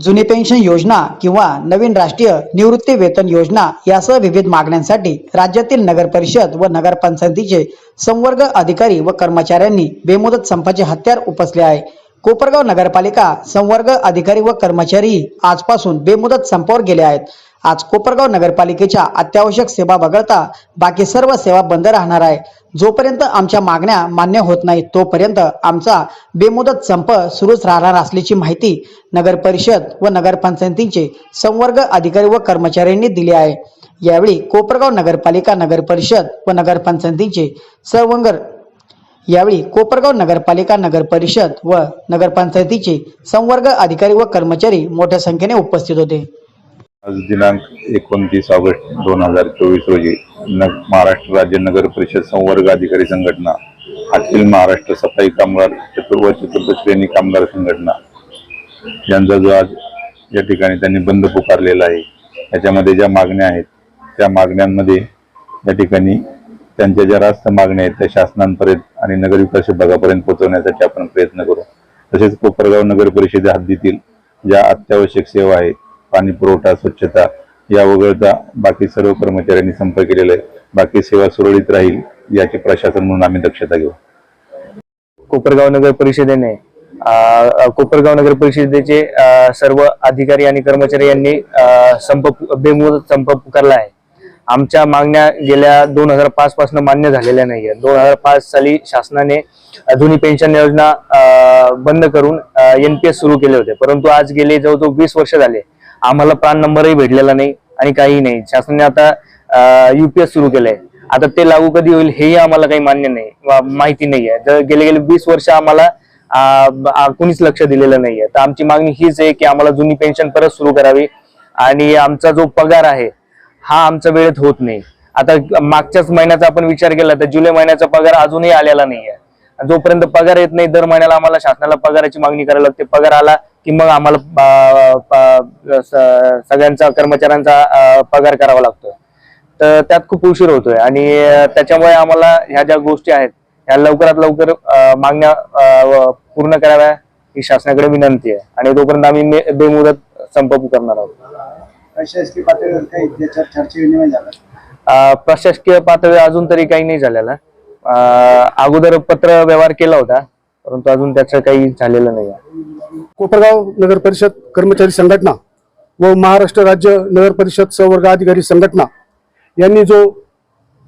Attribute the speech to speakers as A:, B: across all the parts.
A: जुनी पेन्शन योजना किंवा नवीन राष्ट्रीय निवृत्ती वेतन योजना यासह विविध मागण्यांसाठी राज्यातील नगर परिषद व नगरपंचायतीचे संवर्ग अधिकारी व कर्मचाऱ्यांनी बेमुदत संपाचे हत्यार उपसले आहे. कोपरगाव नगरपालिका संवर्ग अधिकारी व कर्मचारी आजपासून बेमुदत संपावर गेले आहेत. आज कोपरगाव नगरपालिकेच्या अत्यावश्यक सेवा वगळता बाकी सर्व सेवा बंद राहणार आहे. जोपर्यंत आमच्या मागण्या मान्य होत नाही तोपर्यंत आमचा बेमुदत संप सुरूच राहणार असल्याची माहिती नगर परिषद व नगरपंचायतींचे संवर्ग अधिकारी व कर्मचाऱ्यांनी दिली आहे. यावेळी कोपरगाव नगरपालिका नगर परिषद व नगरपंचायतींचे सर्वंगर यावेळी कोपरगाव नगरपालिका नगर परिषद व नगरपंचायतीचे संवर्ग अधिकारी व कर्मचारी मोठ्या संख्येने उपस्थित होते.
B: आज दिनांक एकोणतीस ऑगस्ट दोन हजार चोवीस रोजी न महाराष्ट्र राज्य नगर परिषद संवर्ग अधिकारी संघटना अखिल महाराष्ट्र सफाई कामगार चतुर्थ व चतुर्थ श्रेणी कामगार संघटना यांचा जो आज या ठिकाणी त्यांनी बंद पुकारलेला आहे याच्यामध्ये ज्या मागण्या आहेत त्या मागण्यांमध्ये या ठिकाणी त्यांच्या ज्या रास्त मागण्या आहेत त्या शासनांपर्यंत आणि नगरविकास विभागापर्यंत पोहोचवण्यासाठी आपण प्रयत्न करू. तसेच कोपरगाव नगर परिषदे हद्दीतील ज्या अत्यावश्यक सेवा आहेत पाणी पुरवठा स्वच्छता या वगळता बाकी सर्व कर्मचाऱ्यांनी संप केलेला आहे. बाकी सेवा सुरळीत राहील याची प्रशासन म्हणून आम्ही दक्षता घेऊ.
C: कोपरगाव नगर परिषदेने कोपरगाव नगर परिषदेचे सर्व अधिकारी आणि कर्मचारी यांनी संप बेमुदत संप पुकारला आहे. आमच्या मागण्या गेल्या दोन हजार पाच पासून मान्य झालेल्या नाहीये दोन हजार पाच साली शासनाने जुनी पेन्शन योजना बंद करून एनपीएस सुरू केले होते. परंतु आज गेले जवळजवळ वीस वर्ष झाले. आम्हाला प्राण नंबरही भेटलेला नाही आणि काही नाही. शासनाने आता युपीएस सुरू केलंय. आता ते लागू कधी होईल हेही आम्हाला काही मान्य नाही माहिती नाहीये जर गेले गेले वीस वर्ष आम्हाला कुणीच लक्ष दिलेलं नाहीये तर आमची मागणी हीच आहे की आम्हाला जुनी पेन्शन परत सुरू करावी आणि आमचा जो पगार आहे हा आमचा वेळेत होत नाही. आता मागच्याच महिन्याचा आपण विचार केला तर जुलै महिन्याचा पगार अजूनही आलेला नाहीये जोपर्यंत पगार येत नाही दर महिन्याला आम्हाला शासनाला पगाराची मागणी करायला लागते. पगार आला की मग आम्हाला सगळ्यांचा कर्मचाऱ्यांचा पगार करावा लागतो तर त्यात खूप उशीर होतोय आणि त्याच्यामुळे आम्हाला ह्या ज्या गोष्टी आहेत ह्या लवकरात लवकर मागण्या पूर्ण कराव्या ही शासनाकडे विनंती आहे. आणि तोपर्यंत आम्ही बेमुदत संप करणार आहोत.
D: प्रशासकीय पातळीवर
C: पातळी अजून तरी काही नाही झालेला. अगोदर पत्र व्यवहार केला होता परंतु अजून त्याचं काही झालेलं नाही
E: कोपरगाव नगर परिषद कर्मचारी संघटना व महाराष्ट्र राज्य नगर परिषद संवर्ग अधिकारी संघटना यांनी जो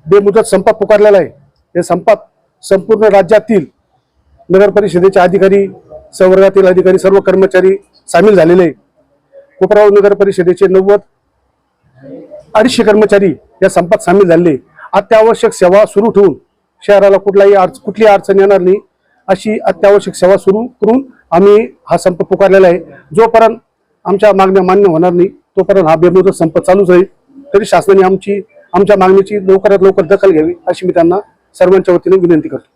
E: बेमुदत संपात पुकारलेला आहे या संपात संपूर्ण राज्यातील नगर परिषदेचे अधिकारी संवर्गातील अधिकारी सर्व कर्मचारी सामील झालेले आहे. कोपरगाव नगर परिषदेचे नव्वद अडीचशे कर्मचारी या संपात सामील झालेले अत्यावश्यक सेवा सुरू ठेवून शहराला कुठलाही अडच कुठली अडचण येणार नाही अशी अत्यावश्यक सेवा सुरू करून आम्ही हा संप पुकारलेला आहे. जोपर्यंत आमच्या मागण्या मान्य होणार नाही तोपर्यंत हा बेमुदत संप चालूच राहील. तरी शासनाने आमची आमच्या मागणीची लवकरात लवकर दखल घ्यावी अशी मी त्यांना सर्वांच्या वतीने विनंती करतो.